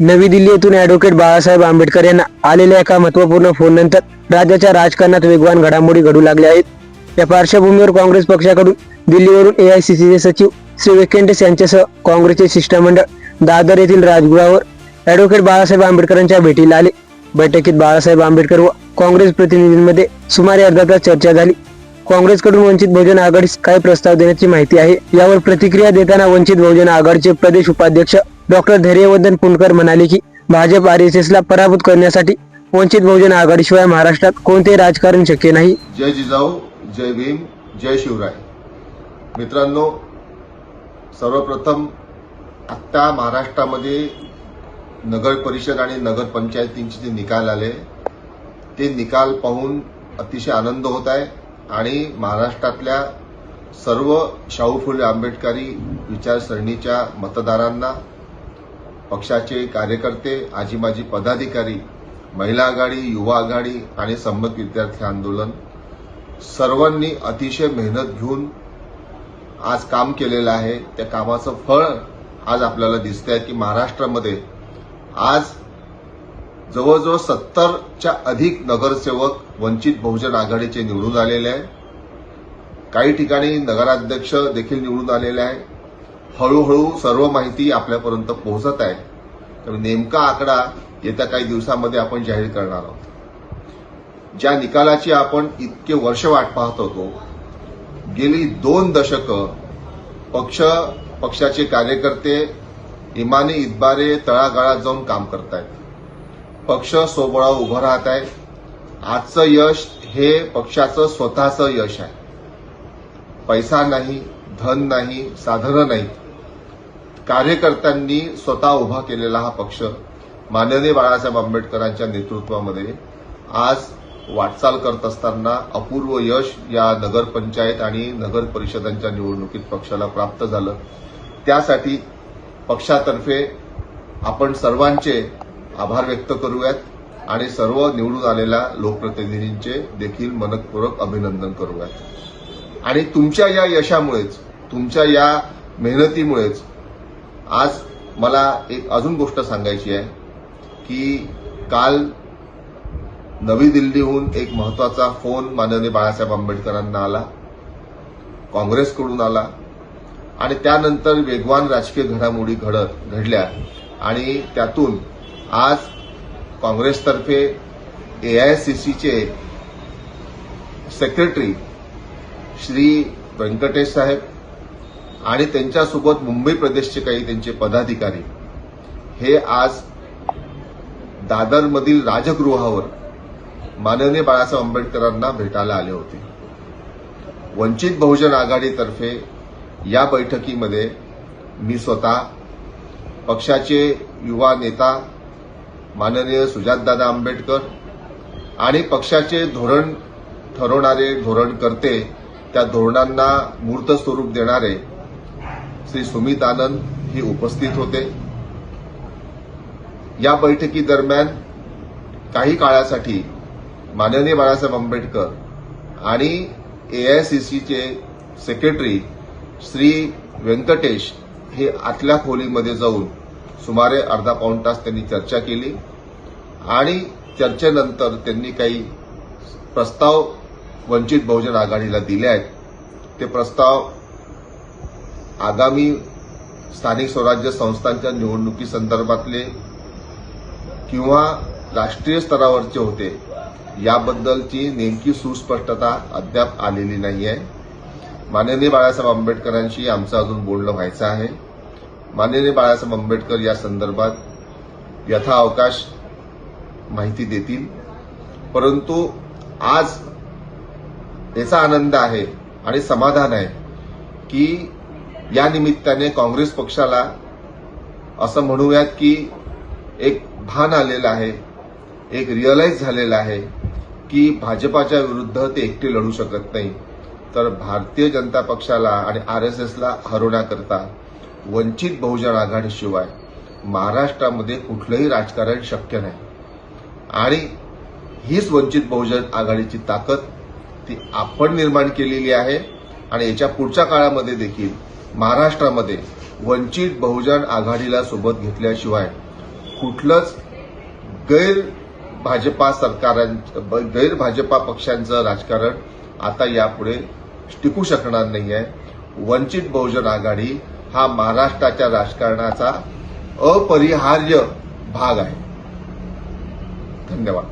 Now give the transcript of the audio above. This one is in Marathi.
नवी दिल्ली येथून ॲडव्होकेट बाळासाहेब आंबेडकर यांना आलेल्या एका महत्त्वपूर्ण फोननंतर राज्याच्या राजकारणात वेगवान घडामोडी घडू लागल्या आहेत. या पार्श्वभूमीवर काँग्रेस पक्षाकडून दिल्लीवरून एआयसीसीचे सचिव श्री वेकेंटेस यांच्यासह काँग्रेसचे शिष्टमंडळ दादर येथील राजगृहावर ॲडव्होकेट बाळासाहेब आंबेडकरांच्या भेटीला आले. बैठकीत बाळासाहेब आंबेडकर व काँग्रेस प्रतिनिधींमध्ये सुमारे अर्धा तास चर्चा झाली. काँग्रेसकडून वंचित बहुजन आघाडीस काय प्रस्ताव देण्याची माहिती आहे. यावर प्रतिक्रिया देताना वंचित बहुजन आघाडीचे प्रदेश उपाध्यक्ष डॉक्टर धैर्यवर्धन पुणकर म्हणाले की भाजप आर एस एसला पराभूत करण्यासाठी वंचित बहुजन आघाडीशिवाय महाराष्ट्रात कोणते राजकारण शक्य नाही? जय जिजाऊ जय भीम जय शिवराय. मित्रांनो सर्वप्रथम आत्ता महाराष्ट्रामध्ये नगर परिषद आणि नगर पंचायतींचे जे निकाल आले ते निकाल पाहून अतिशय आनंद होत आहे आणि महाराष्ट्रातल्या सर्व शाहू फुले आंबेडकरी विचारसरणीच्या मतदारांना पक्षाचे कार्यकर्ते आजी माजी पदाधिकारी महिला आघाडी युवा आघाडी आणि संमत विद्यार्थी आंदोलन सर्वांनी अतिशय मेहनत घेऊन आज काम केलेलं आहे. त्या कामाचं फळ आज आपल्याला दिसतंय की महाराष्ट्रामध्ये आज जवळजवळ सत्तरच्या अधिक नगरसेवक वंचित बहुजन आघाडीचे निवडून आलेले आहे काही ठिकाणी नगराध्यक्ष देखील निवडून आलेले आहे हळूहळू सर्व माहिती आपल्यापर्यंत पोहोचत आहे. तर नेमका आकडा येत्या काही दिवसामध्ये आपण जाहीर करणार आहोत. ज्या निकालाची आपण इतके वर्ष वाट पाहत होतो गेली दोन दशकं पक्ष पक्षाचे कार्यकर्ते इमानी इतबारे तळागाळात जाऊन काम करतायत. पक्ष सोबळा उभं राहत आहे. आजचं यश हे पक्षाचं स्वतःचं यश आहे. पैसा नाही धन नाही साधनं नाहीत. कार्यकर्त्यांनी स्वतः उभा केलेला हा पक्ष माननीय बाळासाहेब आंबेडकरांच्या नेतृत्वामध्ये आज वाटचाल करत असताना अपूर्व यश या नगरपंचायत आणि नगर परिषदांच्या निवडणुकीत पक्षाला प्राप्त झालं. त्यासाठी पक्षातर्फे आपण सर्वांचे आभार व्यक्त करूयात आणि सर्व निवडून आलेल्या लोकप्रतिनिधींचे देखील मनपूर्वक अभिनंदन करूयात. आणि तुमच्या या यशामुळेच तुमच्या या मेहनतीमुळेच आज मला एक अजून गोष्ट सांगायची आहे की काल नवी दिल्लीहून एक महत्त्वाचा फोन माननीय बाळासाहेब आंबेडकरांना आला काँग्रेसकडून आला आणि त्यानंतर वेगवान राजकीय घडामोडी घडत घडल्या. आणि त्यातून आज काँग्रेसतर्फे एआयसीसीचे सेक्रेटरी श्री व्यंकटेश साहेब आणि त्यांच्यासोबत मुंबई प्रदेशचे काही त्यांचे पदाधिकारी. हे आज दादरमधील राजगृहावर माननीय बाळासाहेब आंबेडकरांना भेटायला आले होते. वंचित बहुजन आघाडीतर्फे या बैठकीमध्ये मी स्वतः पक्षाचे युवा नेता माननीय सुजातदादा आंबेडकर आणि पक्षाचे धोरण ठरवणारे धोरणकर्ते त्या धोरणांना मूर्त स्वरूप देणारे श्री सुमित आनंद ही उपस्थित होते. या बैठकी दरम्यान काही काळासाठी माननीय बाळासाहेब आंबेडकर आणि एआयसीसीचे सेक्रेटरी श्री व्यंकटेश हे आतल्या खोलीमध्ये जाऊन सुमारे अर्धा पाऊण तास त्यांनी चर्चा केली आणि चर्चेनंतर त्यांनी काही प्रस्ताव वंचित बहुजन आघाडीला दिले आहेत. ते प्रस्ताव आगामी स्थानिक स्वराज्य संस्थांच्या निवडणुकीसंदर्भातले किंवा राष्ट्रीय स्तरावरचे होते याबद्दलची नेमकी सुस्पष्टता अद्याप आलेली नाही आहे माननीय बाळासाहेब आंबेडकरांशी आमचं अजून बोलणं व्हायचं आहे. माननीय बाळासाहेब आंबेडकर या संदर्भात यथाअवकाश माहिती देतील. परंतु आज याचा आनंद आहे आणि समाधान आहे की या निमित्ताने काँग्रेस पक्षाला असं म्हणूयात की एक भान आलेलं आहे एक रिअलाइज झालेलं आहे की भाजपाच्या विरुद्ध ते एकटे लढू शकत नाही. तर भारतीय जनता पक्षाला आणि आरएसएसला हरवण्याकरता वंचित बहुजन आघाडीशिवाय महाराष्ट्रामध्ये कुठलंही राजकारण शक्य नाही. आणि हीच वंचित बहुजन आघाडीची ताकद ती आपण निर्माण केलेली आहे आणि याच्या पुढच्या काळामध्ये देखील महाराष्ट्रामध्ये वंचित बहुजन आघाडीला सोबत घेतल्याशिवाय कुठलंच गैर भाजपा सरकारांचं गैर भाजपा पक्षांचं राजकारण आता यापुढे टिकू शकणार नाही आहे वंचित बहुजन आघाडी हा महाराष्ट्राच्या राजकारणाचा अपरिहार्य भाग आहे. धन्यवाद.